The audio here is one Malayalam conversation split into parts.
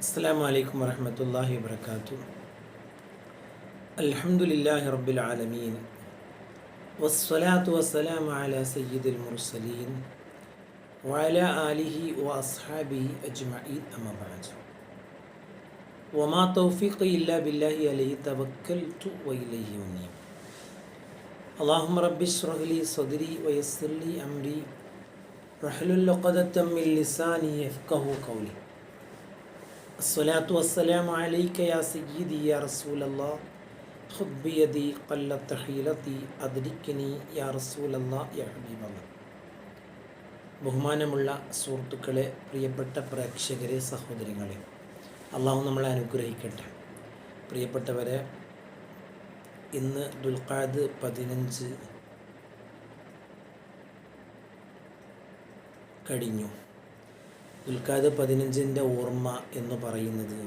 അസ്സാം വലൈക്കും വരഹമത്തല്ലാഹി വാത്തു അൽഹമുല്ലാഹി റബ്ബിൽ ആലമീൻ വസ്സലാത്തു വസ്സലാം അല സയ്യിദുൽ മുർസലീൻ വഅല ആലിഹി വഅസ്ഹാബി അജ്മഈൻ അമ്മ ബഅദ് വമാ തൗഫീഖി ഇല്ലാ ബില്ലാഹി അലൈഹി തവക്കൽതു വഇലൈഹി ഉനീബ് اللهم رب اشرح لي صدري ويسر لي أمري واحلل عقدة من لساني يفقه قولي അസ്സലാത്തു വസ്സലാം ആലൈക്കയാ സയ്യിദി യാ റസൂലല്ലാ ഹുബിയതി ഖല്ല ഹീലത്തി അതിരിക്കിനി യാ റസൂലല്ലാ യാ ഹബീബല്ല. ബഹുമാനമുള്ള സുഹൃത്തുക്കളെ പ്രിയപ്പെട്ട പ്രേക്ഷകരെ സഹോദരങ്ങളെ അള്ളാഹു നമ്മളെ അനുഗ്രഹിക്കട്ടെ. പ്രിയപ്പെട്ടവരെ ഇന്ന് ദുൽഖാദ് പതിനഞ്ച് കഴിഞ്ഞു. ദുൽഖാദ് പതിനഞ്ചിന്റെ ഓർമ്മ എന്ന് പറയുന്നത്.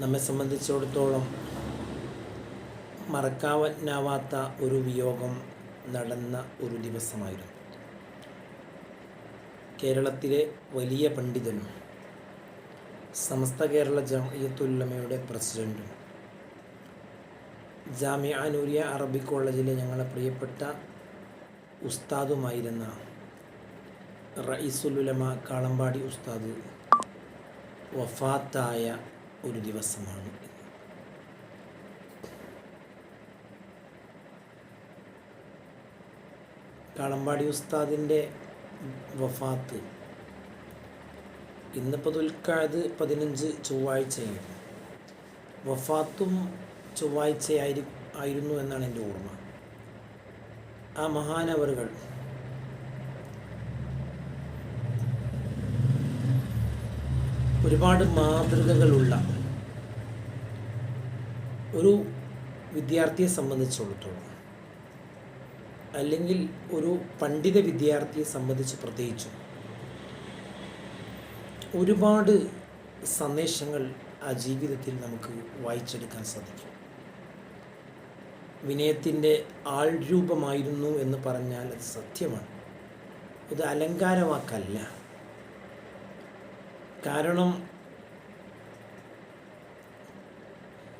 നമ്മെ സംബന്ധിച്ചിടത്തോളം മറക്കാനാവാത്ത ഒരു വിയോഗം നടന്ന ഒരു ദിവസമായിരുന്നു. കേരളത്തിലെ വലിയ പണ്ഡിതനും സമസ്ത കേരള ജമയത്തുല്ലമയുടെ പ്രസിഡന്റും ജാമ്യ നൂരിയ അറബി കോളേജിലെ ഞങ്ങളെ പ്രിയപ്പെട്ട ഉസ്താദുമായിരുന്ന റയീസുലുലമ കാളമ്പാടി ഉസ്താദ് വഫാത്തായ ഒരു ദിവസമാണ് കാളമ്പാടി ഉസ്താദിന്റെ വഫാത്ത് ഇന്നിപ്പോൾ ദുൽക്കാത് പതിനഞ്ച് ചൊവ്വാഴ്ചയായിരുന്നു. വഫാത്തും ചൊവ്വാഴ്ചയായിരി ആയിരുന്നു എന്നാണ് എന്റെ ഓർമ്മ. ആ മഹാനവറുകൾ ഒരുപാട് മാതൃകകളുള്ള ഒരു വിദ്യാർത്ഥിയെ സംബന്ധിച്ചിടത്തോളം അല്ലെങ്കിൽ ഒരു പണ്ഡിത വിദ്യാർത്ഥിയെ സംബന്ധിച്ച് പ്രത്യേകിച്ചും ഒരുപാട് സന്ദേശങ്ങൾ ആ ജീവിതത്തിൽ നമുക്ക് വായിച്ചെടുക്കാൻ സാധിക്കും. വിനയത്തിന്റെ ആൾരൂപമായിരുന്നു എന്ന് പറഞ്ഞാൽ അത് സത്യമാണ്. ഇത് അലങ്കാരവാക്കല്ല കാരണം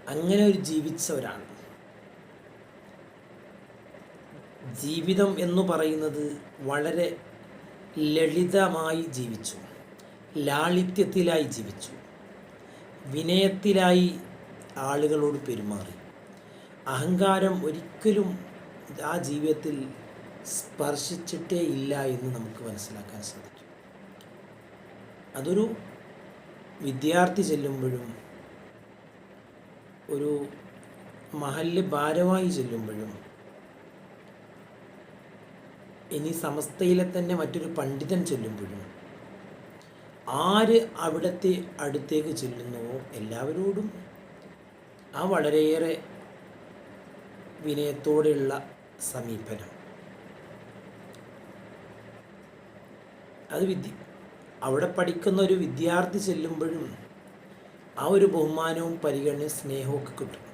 അങ്ങനെ ഒരു ജീവിച്ചവരാണ്. ജീവിതം എന്ന് പറയുന്നത് വളരെ ലളിതമായി ജീവിച്ചു. ലാളിത്യത്തിലായി ജീവിച്ചു. വിനയത്തിലായി ആളുകളോട് പെരുമാറി. അഹങ്കാരം ഒരിക്കലും ആ ജീവിതത്തിൽ സ്പർശിച്ചിട്ടേ ഇല്ല എന്ന് നമുക്ക് മനസ്സിലാക്കാൻ സാധിക്കും. അതൊരു വിദ്യാർത്ഥി ചെല്ലുമ്പോഴും ഒരു മഹല്ല് ഭാരമായി ചെല്ലുമ്പോഴും ഇനി സമസ്തയിലെ തന്നെ മറ്റൊരു പണ്ഡിതൻ ചെല്ലുമ്പോഴും ആര് അവിടത്തെ അടുത്തേക്ക് ചെല്ലുന്നുവോ എല്ലാവരോടും ആ വളരെയേറെ വിനയത്തോടെയുള്ള സമീപനം. അത് വിദ്യ അവിടെ പഠിക്കുന്ന ഒരു വിദ്യാർത്ഥി ചെല്ലുമ്പോഴും ആ ഒരു ബഹുമാനവും പരിഗണനയും സ്നേഹവും ഒക്കെ കിട്ടും.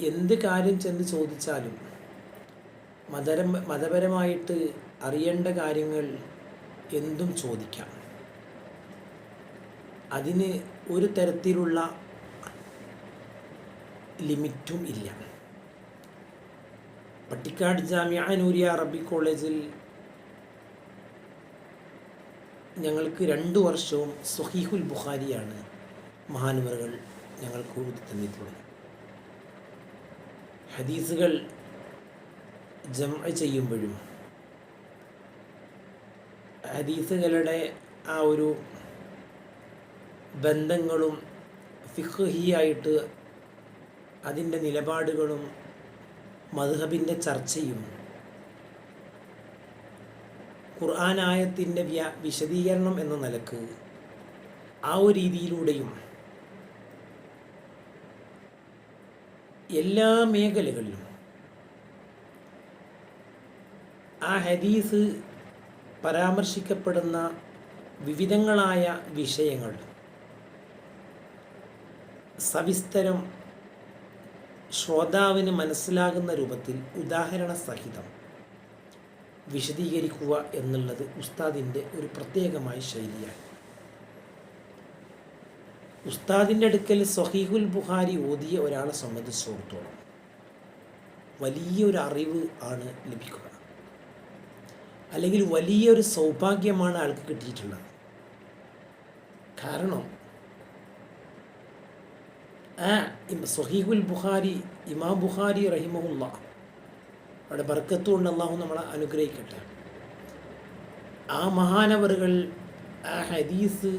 എന്ത് കാര്യം ചെന്ന് ചോദിച്ചാലും മതര മതപരമായിട്ട് അറിയേണ്ട കാര്യങ്ങൾ എന്തും ചോദിക്കാം. അതിന് ഒരു തരത്തിലുള്ള ലിമിറ്റും ഇല്ല. പട്ടിക്കാട് ജാമ്യ നൂരിയ അറബി കോളേജിൽ ഞങ്ങൾക്ക് രണ്ടു വർഷവും സുഹീഹുൽ ബുഖാരിയാണ് മഹാനുവറുകൾ ഞങ്ങൾക്ക് ഊതി തന്നിട്ടുള്ളത്. ഹദീസുകൾ ജമ ചെയ്യുമ്പോഴും ഹദീസുകളുടെ ആ ഒരു ബന്ധങ്ങളും ഫിഹിയായിട്ട് അതിന്റെ നിലപാടുകളും മധുഹബിന്റെ ചർച്ചയും ഖുർആാനായത്തിന്റെ വ്യ വിശദീകരണം എന്ന നിലയ്ക്ക് ആ ഒരു രീതിയിലൂടെയും എല്ലാ മേഖലകളിലും ആ ഹദീസ് പരാമർശിക്കപ്പെടുന്ന വിവിധങ്ങളായ വിഷയങ്ങൾ സവിസ്തരം ശ്രോതാവിന് മനസ്സിലാകുന്ന രൂപത്തിൽ ഉദാഹരണ സഹിതം വിശദീകരിക്കുക എന്നുള്ളത് ഉസ്താദിന്റെ ഒരു പ്രത്യേകമായ ശൈലിയാണ്. ഉസ്താദിന്റെ അടുക്കൽ സഹീഹുൽ ബുഹാരി ഓതിയ ഒരാളെ സംബന്ധിച്ചിടത്തോളം വലിയൊരു അറിവ് ആണ് ലഭിക്കുക. അല്ലെങ്കിൽ വലിയൊരു സൗഭാഗ്യമാണ് ആൾക്ക് കിട്ടിയിട്ടുള്ളത്. കാരണം ആ സഹീഹുൽ ബുഹാരി ഇമാം ബുഹാരി റഹിമഹുല്ല അവിടെ ബർക്കത്ത് കൊണ്ട് അള്ളാഹു നമ്മളെ അനുഗ്രഹിക്കട്ടെ. ആ മഹാനവറുകൾ ആ ഹദീസ്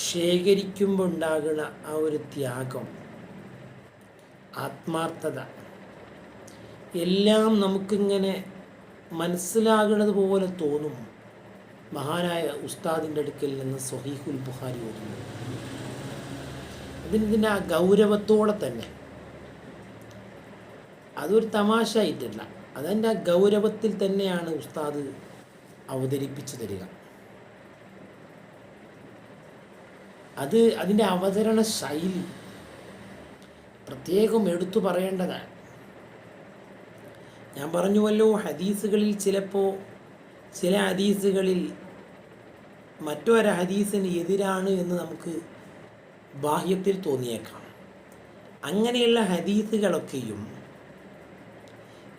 ശേഖരിക്കുമ്പോൾ ഉണ്ടാകുന്ന ആ ഒരു ത്യാഗം ആത്മാർത്ഥത എല്ലാം നമുക്കിങ്ങനെ മനസ്സിലാകുന്നത് പോലെ തോന്നും മഹാനായ ഉസ്താദിന്റെ അടുക്കൽ നിന്ന് സൊഹീഖുൽ ബുഹാരി ഓതുന്നു അതിന്റെ ആ ഗൗരവത്തോടെ തന്നെ അതൊരു തമാശ ആയിട്ടല്ല അതെന്റെ ഗൗരവത്തിൽ തന്നെയാണ് ഉസ്താദ് അവതരിപ്പിച്ചു തരിക. അത് അതിന്റെ അവതരണ ശൈലി പ്രത്യേകം എടുത്തു പറയേണ്ടതാണ്. ഞാൻ പറഞ്ഞുവല്ലോ ഹദീസുകളിൽ ചിലപ്പോൾ ചില ഹദീസുകളിൽ മറ്റൊരു ഹദീസിന് എതിരാണ് എന്ന് നമുക്ക് ബാഹ്യത്തിൽ തോന്നിയേക്കാം. അങ്ങനെയുള്ള ഹദീസുകളൊക്കെയും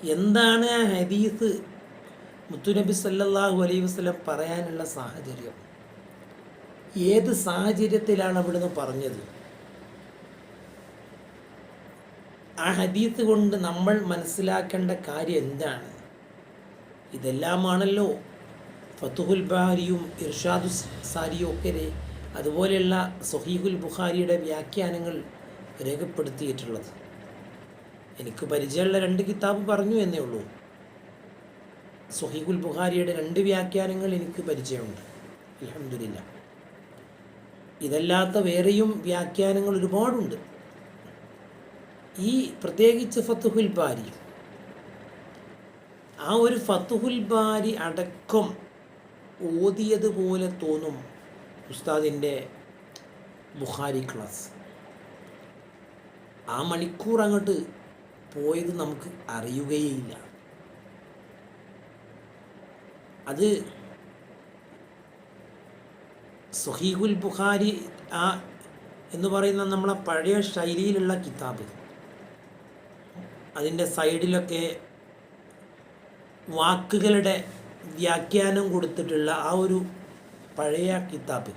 എന്താണ് ആ ഹദീസ് മുത്തുനബി സല്ലാഹു അലൈഹി വസ്ലം പറയാനുള്ള സാഹചര്യം? ഏത് സാഹചര്യത്തിലാണ് അവിടുന്ന് പറഞ്ഞത്? ആ ഹദീസ് കൊണ്ട് നമ്മൾ മനസ്സിലാക്കേണ്ട കാര്യം എന്താണ്? ഇതെല്ലാമാണല്ലോ. ഫത്തുഹുൽ ബാരിയും ഇർഷാദു സാരിയും ഒക്കെ അതുപോലെയുള്ള സൊഹീഹുൽ ബുഖാരിയുടെ വ്യാഖ്യാനങ്ങൾ രേഖപ്പെടുത്തിയിട്ടുള്ളത്. എനിക്ക് പരിചയമുള്ള രണ്ട് കിതാബ് പറഞ്ഞു എന്നേ ഉള്ളൂ. സുഹീഖുൽ ബുഖാരിയുടെ രണ്ട് വ്യാഖ്യാനങ്ങൾ എനിക്ക് പരിചയമുണ്ട്. അലഹമില്ല ഇതല്ലാത്ത വേറെയും വ്യാഖ്യാനങ്ങൾ ഒരുപാടുണ്ട്. ഈ പ്രത്യേകിച്ച് ഫത്തുഹുൽ ബാരി. ആ ഒരു ഫത്തുഹുൽ ബാരി അടക്കം ഓതിയതുപോലെ തോന്നും ഉസ്താദിന്റെ ബുഹാരി ക്ലാസ്. ആ മണിക്കൂർ അങ്ങോട്ട് പോയത് നമുക്ക് അറിയുകയില്ല. അത് സുഹീഖുൽ ബുഖാരി ആ എന്ന് പറയുന്ന നമ്മളെ പഴയ ശൈലിയിലുള്ള കിതാബ്. അതിന്റെ സൈഡിലൊക്കെ വാക്കുകളുടെ വ്യാഖ്യാനം കൊടുത്തിട്ടുള്ള ആ ഒരു പഴയ കിതാബ്.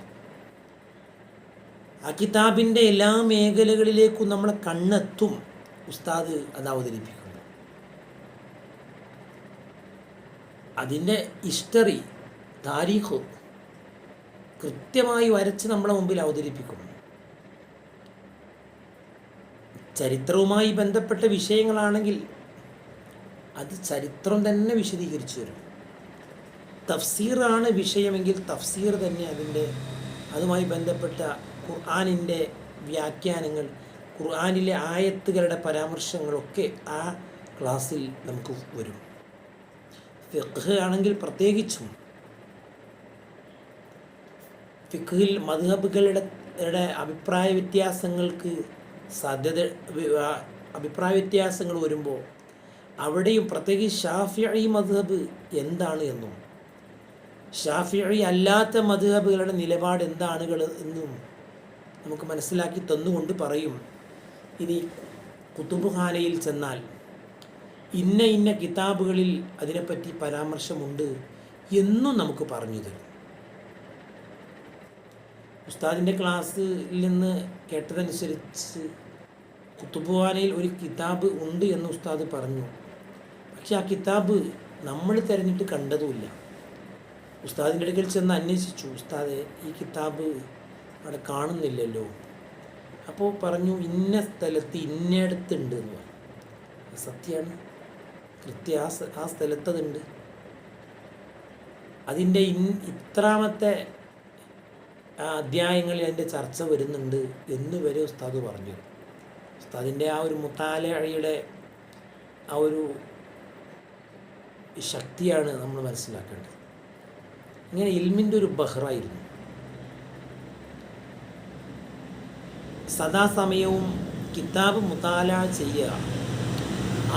ആ കിതാബിന്റെ എല്ലാ മേഖലകളിലേക്കും നമ്മളെ കണ്ണെത്തും. ഉസ്താദ് അത് അവതരിപ്പിക്കുന്നു. അതിന്റെ ഹിസ്റ്ററി താരീഖ് കൃത്യമായി വരച്ച് നമ്മളെ മുമ്പിൽ അവതരിപ്പിക്കുന്നു. ചരിത്രവുമായി ബന്ധപ്പെട്ട വിഷയങ്ങളാണെങ്കിൽ അത് ചരിത്രം തന്നെ വിശദീകരിച്ചു വരും തഫ്സീറാണ് വിഷയമെങ്കിൽ തഫ്സീർ തന്നെ അതിന്റെ അതുമായി ബന്ധപ്പെട്ട ഖുർആാനിന്റെ വ്യാഖ്യാനങ്ങൾ ഖുർആാനിലെ ആയത്തുകളുടെ പരാമർശങ്ങളൊക്കെ ആ ക്ലാസ്സിൽ നമുക്ക് വരും. ഫിഖ് ആണെങ്കിൽ പ്രത്യേകിച്ചും ഫിഖിൽ മധുഹബുകളുടെ അഭിപ്രായ വ്യത്യാസങ്ങൾക്ക് സാധ്യത അഭിപ്രായ വ്യത്യാസങ്ങൾ വരുമ്പോൾ അവിടെയും പ്രത്യേകിച്ച് ഷാഫിഅി മധുഹബ് എന്താണ് എന്നും ഷാഫിഅി അല്ലാത്ത മധുഹബുകളുടെ നിലപാട് എന്താണ് എന്നും നമുക്ക് മനസ്സിലാക്കി തന്നുകൊണ്ട് പറയും. ഇനി കുത്തുബുഖാനയിൽ ചെന്നാൽ ഇന്ന ഇന്ന കിതാബുകളിൽ അതിനെപ്പറ്റി പരാമർശമുണ്ട് എന്നും നമുക്ക് പറഞ്ഞു തരും. ഉസ്താദിന്റെ ക്ലാസ്സിൽ നിന്ന് കേട്ടതനുസരിച്ച് കുത്തുബുഖാനയിൽ ഒരു കിതാബ് ഉണ്ട് എന്ന് ഉസ്താദ് പറഞ്ഞു. പക്ഷെ ആ കിതാബ് നമ്മൾ തിരഞ്ഞിട്ട് കണ്ടതുമില്ല. ഉസ്താദിന്റെ അടുക്കൽ ചെന്ന് അന്വേഷിച്ചു. ഉസ്താദെ ഈ കിതാബ് അവിടെ കാണുന്നില്ലല്ലോ. അപ്പോൾ പറഞ്ഞു ഇന്ന സ്ഥലത്ത് ഇന്നയിടത്തുണ്ട് എന്ന് പറഞ്ഞു. സത്യമാണ് കൃത്യ ആ ആ സ്ഥലത്തതുണ്ട് അതിന്റെ ഇൻ ഇത്രാമത്തെ അധ്യായങ്ങളിൽ അതിന്റെ ചർച്ച വരുന്നുണ്ട് എന്ന് വരെ ഉസ്താദ് പറഞ്ഞു. ഉസ്താദിന്റെ ആ ഒരു മുത്താലയുടെ ആ ഒരു ശക്തിയാണ് നമ്മൾ മനസ്സിലാക്കേണ്ടത്. ഇങ്ങനെ ഇൽമിന്റെ ഒരു ബഹ്റായിരുന്നു സദാസമയവും കിതാബ് മുതാല ചെയ്യുക.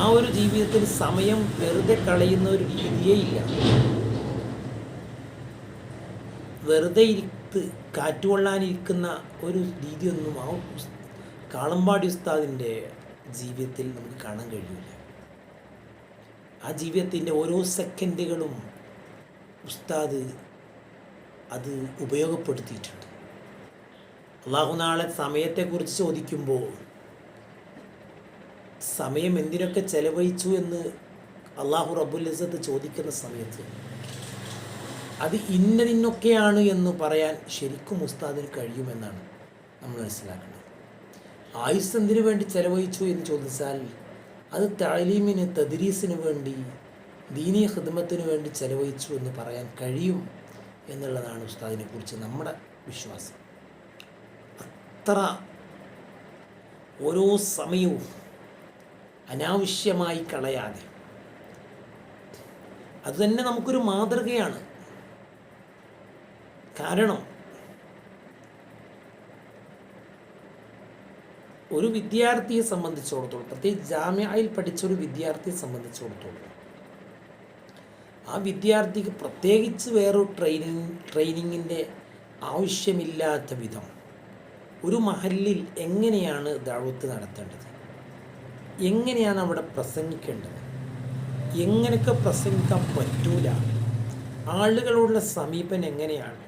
ആ ഒരു ജീവിതത്തിൽ സമയം വെറുതെ കളയുന്ന ഒരു രീതിയേ ഇല്ല. വെറുതെ ഇരുത്ത് കാറ്റുകൊള്ളാനിരിക്കുന്ന ഒരു രീതിയൊന്നും ആ കാളമ്പാടി ഉസ്താദിന്റെ ജീവിതത്തിൽ നമുക്ക് കാണാൻ കഴിയില്ല ആ ജീവിതത്തിന്റെ ഓരോ സെക്കൻഡുകളും ഉസ്താദ് അത് ഉപയോഗപ്പെടുത്തിയിട്ടുണ്ട്. അള്ളാഹു നാളെ സമയത്തെക്കുറിച്ച് ചോദിക്കുമ്പോൾ സമയം എന്തിനൊക്കെ ചെലവഴിച്ചു എന്ന് അള്ളാഹു റബ്ബുൽ ഇസത്ത് ചോദിക്കുന്ന സമയത്ത് അത് ഇന്നതിന്നൊക്കെയാണ് എന്ന് പറയാൻ ശരിക്കും ഉസ്താദിന് കഴിയുമെന്നാണ് നമ്മൾ മനസ്സിലാക്കുന്നത് ആയുസ് എന്തിനു വേണ്ടി ചെലവഴിച്ചു എന്ന് ചോദിച്ചാൽ അത് താലീമിന് തദ്രീസിന് വേണ്ടി ദീനീ ഹിദ്മത്തിന് വേണ്ടി ചെലവഴിച്ചു എന്ന് പറയാൻ കഴിയും എന്നുള്ളതാണ് ഉസ്താദിനെ കുറിച്ച് നമ്മുടെ വിശ്വാസം. അത്ര ഓരോ സമയവും അനാവശ്യമായി കളയാതെ. അതുതന്നെ നമുക്കൊരു മാതൃകയാണ്. കാരണം ഒരു വിദ്യാർത്ഥിയെ സംബന്ധിച്ചിടത്തോളം പ്രത്യേകിച്ച് ജാമ്യയിൽ പഠിച്ച ഒരു വിദ്യാർത്ഥിയെ സംബന്ധിച്ചിടത്തോളം ആ വിദ്യാർത്ഥിക്ക് പ്രത്യേകിച്ച് വേറൊരു ട്രെയിനിങ് ട്രെയിനിങ്ങിന്റെ ആവശ്യമില്ലാത്ത വിധം ഒരു മഹലിൽ എങ്ങനെയാണ് ദാവത്ത് നടത്തേണ്ടത്? എങ്ങനെയാണ് അവിടെ പ്രസംഗിക്കേണ്ടത്? എങ്ങനെയൊക്കെ പ്രസംഗിക്കാൻ പറ്റൂല? ആളുകളോടുള്ള സമീപനം എങ്ങനെയാണ്?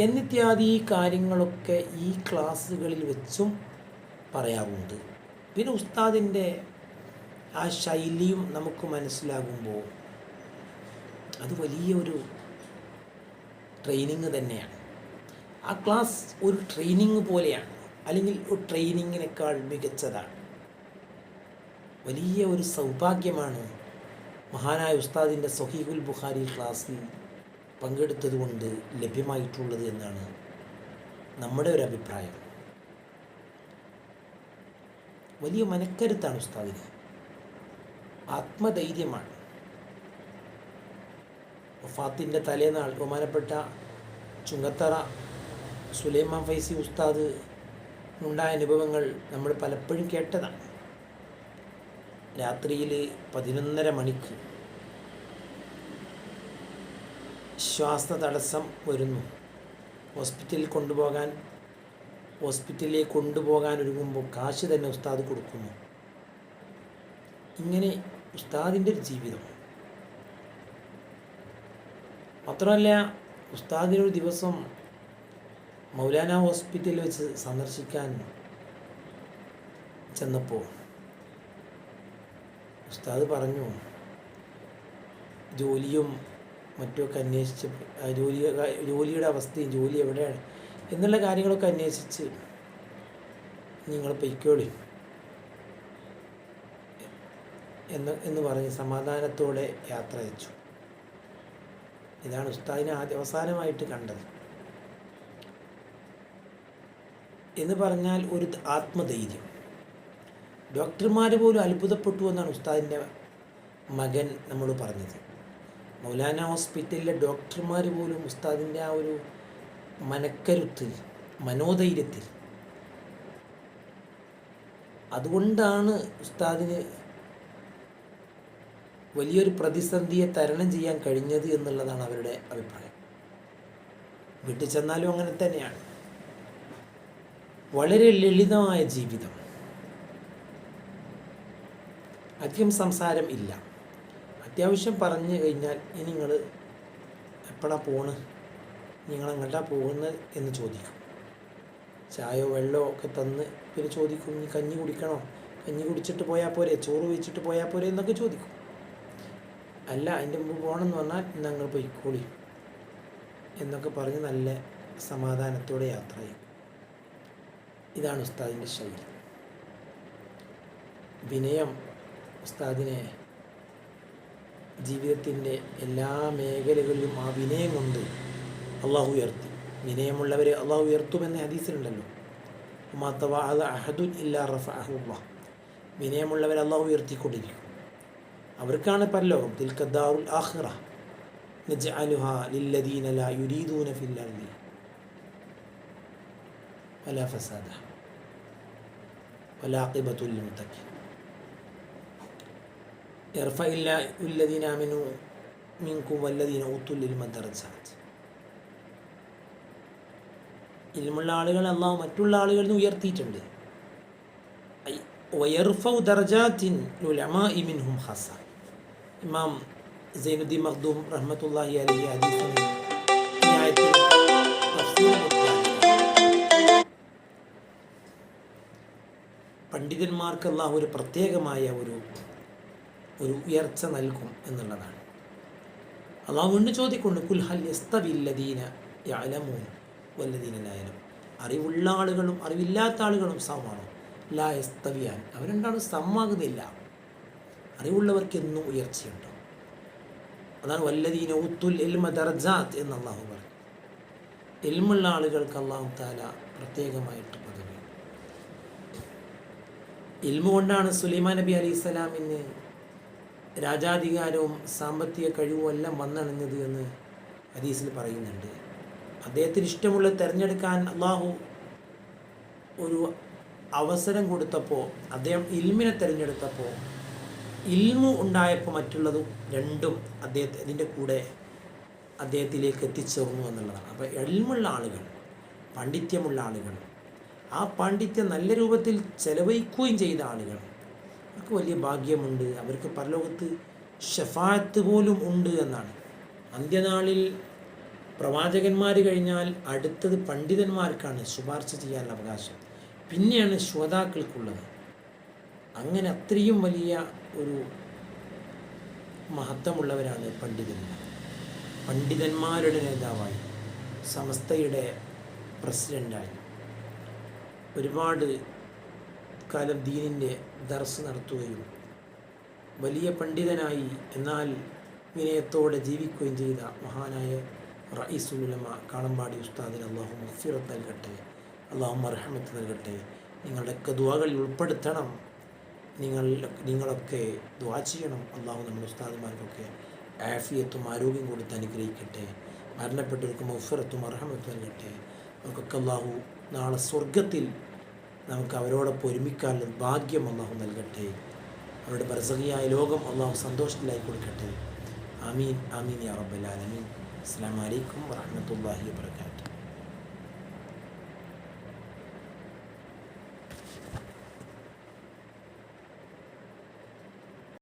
എന്നിത്യാദി കാര്യങ്ങളൊക്കെ ഈ ക്ലാസ്സുകളിൽ വെച്ചും പറയാറുണ്ട്. പിന്നെ ഉസ്താദിന്റെ ആ ശൈലിയും നമുക്ക് മനസ്സിലാകുമ്പോൾ അത് വലിയൊരു ട്രെയിനിങ് തന്നെയാണ്. ആ ക്ലാസ് ഒരു ട്രെയിനിങ് പോലെയാണ്. അല്ലെങ്കിൽ ഒരു ട്രെയിനിങ്ങിനേക്കാൾ മികച്ചതാണ്. വലിയ ഒരു സൗഭാഗ്യമാണ് മഹാനായ ഉസ്താദിന്റെ സൊഹീഖുൽ ബുഖാരി ക്ലാസ്സിൽ പങ്കെടുത്തതുകൊണ്ട് ലഭ്യമായിട്ടുള്ളത് എന്നാണ് നമ്മുടെ ഒരു അഭിപ്രായം. വലിയ മനക്കരുത്താണ് ഉസ്താദിന്. ആത്മധൈര്യമാണ്. വഫാത്തിന്റെ തലേനാൾ ബഹുമാനപ്പെട്ട ചുങ്കത്തറ സുലൈമാൻ ഫൈസി ഉസ്താദ് ഉണ്ടായ അനുഭവങ്ങൾ നമ്മൾ പലപ്പോഴും കേട്ടതാണ്. രാത്രിയിൽ പതിനൊന്നര മണിക്ക് ശ്വാസ തടസ്സം വരുന്നു. ഹോസ്പിറ്റലിൽ കൊണ്ടുപോകാൻ ഹോസ്പിറ്റലിലേക്ക് കൊണ്ടുപോകാൻ ഒരുങ്ങുമ്പോൾ കാശ് തന്നെ ഉസ്താദ് കൊടുക്കുന്നു. ഇങ്ങനെ ഉസ്താദിന്റെ ഒരു ജീവിതം. മാത്രമല്ല ഉസ്താദിനൊരു ദിവസം മൗലാന ഹോസ്പിറ്റലിൽ വെച്ച് സന്ദർശിക്കാൻ ചെന്നപ്പോൾ ഉസ്താദ് പറഞ്ഞു ജോലിയും മറ്റുമൊക്കെ അന്വേഷിച്ച് ജോലി ജോലിയുടെ അവസ്ഥയും ജോലി എവിടെയാണ് എന്നുള്ള കാര്യങ്ങളൊക്കെ അന്വേഷിച്ച് നിങ്ങൾ പൊയ്ക്കോളി എന്ന് എന്ന് പറഞ്ഞ് സമാധാനത്തോടെ യാത്ര അയച്ചു. ഇതാണ് ഉസ്താദിനെ ആദ്യ അവസാനമായിട്ട് കണ്ടത്. എന്ന് പറഞ്ഞാൽ ഒരു ആത്മധൈര്യം. ഡോക്ടർമാർ പോലും അത്ഭുതപ്പെട്ടു എന്നാണ് ഉസ്താദിന്റെ മകൻ നമ്മൾ പറഞ്ഞത്. മൗലാന ഹോസ്പിറ്റലിലെ ഡോക്ടർമാർ പോലും ഉസ്താദിന്റെ ആ ഒരു മനക്കരുത്തിൽ മനോധൈര്യത്തിൽ. അതുകൊണ്ടാണ് ഉസ്താദിന് വലിയൊരു പ്രതിസന്ധിയെ തരണം ചെയ്യാൻ കഴിഞ്ഞത് എന്നുള്ളതാണ് അവരുടെ അഭിപ്രായം. വീട്ടിൽ ചെന്നാലും അങ്ങനെ തന്നെയാണ്. വളരെ ലളിതമായ ജീവിതം. അധികം സംസാരം ഇല്ല. അത്യാവശ്യം പറഞ്ഞു കഴിഞ്ഞാൽ ഇനി നിങ്ങൾ എപ്പോഴാണ് പോണ്? നിങ്ങൾ എങ്ങോട്ടാണ് പോകുന്നത് എന്ന് ചോദിക്കും. ചായയോ വെള്ളമോ ഒക്കെ തന്ന് പിന്നെ ചോദിക്കും നീ കഞ്ഞി കുടിക്കണോ? കഞ്ഞി കുടിച്ചിട്ട് പോയാൽ പോരെ? ചോറ് വെച്ചിട്ട് പോയാൽ പോരെ? എന്നൊക്കെ ചോദിക്കും. അല്ല അതിന്റെ മുമ്പ് പോകണമെന്ന് പറഞ്ഞാൽ ഞങ്ങൾ പൊയ്ക്കോളി എന്നൊക്കെ പറഞ്ഞ് നല്ല സമാധാനത്തോടെ യാത്ര ചെയ്യും. ഇതാണ് ഉസ്താദിന്റെ ശൈലി. വിനയം ഉസ്താദിനെ ജീവിതത്തിന്റെ എല്ലാ മേഖലകളിലും ആ വിനയം കൊണ്ട് അള്ളാഹു ഉയർത്തി. വിനയമുള്ളവരെ അള്ളാഹു ഉയർത്തുമെന്ന ഹദീസിലുണ്ടല്ലോ. മാത്തവ അത് അഹദുൻ ഇല്ലാ റഫ വിനയമുള്ളവരെ അള്ളാഹു ഉയർത്തിക്കൊണ്ടിരിക്കും. അവർക്കാണ് പരലോകം. തിൽക്കദ്ദാറുൽ ആഖിറ. നജ്അലുഹ ലില്ലദീന ലാ യുരീദൂന ഫിൽ അർദി വലാ ഫസാദ വലാ ഖിബത്തുൽ മുത്തഖിൻ ഇർഫ ഇല്ല ഉല്ലദീനാമിനു മിൻകും വല്ലദീന ഊത്തുല്ലിൽ മദ്ദർജാത്ത് ഇൽമുള്ള ആളുകൾ അള്ളാഹു മറ്റുള്ള ആളുകളിൽ നിന്ന് ഉയർത്തിയിട്ടുണ്ട് വയർഫൗ ദർജാത്തിൻ ഉലമാഇ മിൻഹും ഖാസ ഇമാം സൈനുദ്ദീൻ മഖ്ദൂം റഹ്മത്തുള്ളാഹി അലൈഹി ഹദീസിന് പണ്ഡിതന്മാർക്ക് അള്ളാഹു ഒരു പ്രത്യേകമായ ഒരു ഒരു ഉയർച്ച നൽകും എന്നുള്ളതാണ്. അള്ളാഹു വീണ്ടും ചോദിക്കൊണ്ട് കുൽഹല്യസ്തവില്ലദീന യാലമോ യഅലമൂൻ വല്ലദീന ലായനം അറിവുള്ള ആളുകളും അറിവില്ലാത്ത ആളുകളും സമാണോ ലാ യസ്തവിയാൻ അവർ അറിവുള്ളവർക്കെന്നും സമമാകുന്നില്ല. അറിവുള്ളവർക്ക് ഉയർച്ചയുണ്ട്. അതാണ് വല്ലദീന ഉത്തുൽ എൽമ ദർജാത്ത് എന്ന് അള്ളാഹു പറഞ്ഞു. എൽമുള്ള ആളുകൾക്ക് അള്ളാഹു താല പ്രത്യേകമായിട്ട് ഇൽമു കൊണ്ടാണ് സുലൈമാൻ നബി അലൈഹി സ്വലാമിന് രാജാധികാരവും സാമ്പത്തിക കഴിവും എല്ലാം വന്നണഞ്ഞത് എന്ന് ഹദീസിൽ പറയുന്നുണ്ട്. അദ്ദേഹത്തിന് ഇഷ്ടമുള്ള തിരഞ്ഞെടുക്കാൻ അള്ളാഹു ഒരു അവസരം കൊടുത്തപ്പോൾ അദ്ദേഹം ഇൽമിനെ തിരഞ്ഞെടുത്തപ്പോൾ ഇൽമു ഉണ്ടായപ്പോൾ മറ്റുള്ളതും രണ്ടും അദ്ദേഹത്തെ ഇതിന്റെ കൂടെ അദ്ദേഹത്തിലേക്ക് എത്തിച്ചേർന്നു എന്നുള്ളതാണ്. അപ്പോൾ എൽമുള്ള ആളുകൾ പാണ്ഡിത്യമുള്ള ആളുകൾ ആ പാണ്ഡിത്യം നല്ല രൂപത്തിൽ ചെലവഴിക്കുകയും ചെയ്ത ആളുകൾ. അവർക്ക് വലിയ ഭാഗ്യമുണ്ട്. അവർക്ക് പരലോകത്ത് ഷഫായത്ത് പോലും ഉണ്ട് എന്നാണ്. അന്ത്യനാളിൽ പ്രവാചകന്മാർ കഴിഞ്ഞാൽ അടുത്തത് പണ്ഡിതന്മാർക്കാണ് ശുപാർശ ചെയ്യാനുള്ള അവകാശം. പിന്നെയാണ് ശ്രോതാക്കൾക്കുള്ളത്. അങ്ങനെ അത്രയും വലിയ ഒരു മഹത്വമുള്ളവരാണ് പണ്ഡിതന്മാർ. പണ്ഡിതന്മാരുടെ നേതാവായി സമസ്തയുടെ പ്രസിഡന്റായി ഒരുപാട് കാലം ദീനിന്റെ ദർസ് നടത്തുകയും വലിയ പണ്ഡിതനായി എന്നാൽ വിനയത്തോടെ ജീവിക്കുകയും ചെയ്ത മഹാനായ റഈസുലുലമ കാളമ്പാടി ഉസ്താദിന് അള്ളാഹു മഫിറത്ത് നൽകട്ടെ. അള്ളാഹു മർഹമത്ത് നൽകട്ടെ. നിങ്ങളുടെയൊക്കെ ദുവാകളിൽ ഉൾപ്പെടുത്തണം. നിങ്ങൾ നിങ്ങളൊക്കെ ദ്വാ ചെയ്യണം. അള്ളാഹു നമ്മുടെ ഉസ്താദുമാർക്കൊക്കെ ആഫിയത്തും ആരോഗ്യം കൊടുത്ത് അനുഗ്രഹിക്കട്ടെ. മരണപ്പെട്ടവർക്ക് മൗഫറത്തും അർഹമത്തും നൽകട്ടെ. അവർക്കൊക്കെ അള്ളാഹു നാളെ സ്വർഗത്തിൽ നമുക്ക് അവരോടൊപ്പം ഒരുമിക്കാനുള്ള ഭാഗ്യം അള്ളാഹു നൽകട്ടെ. അവരുടെ ബർസഖിയായ ലോകം അള്ളാഹു സന്തോഷത്തിലായി കൊടുക്കട്ടെ. ആമീൻ ആമീൻ യാ റബ്ബൽ ആലമീൻ. അസ്സാം വലൈക്കും വാഹമത്തല്ലാഹി വാബർക്കാത്തു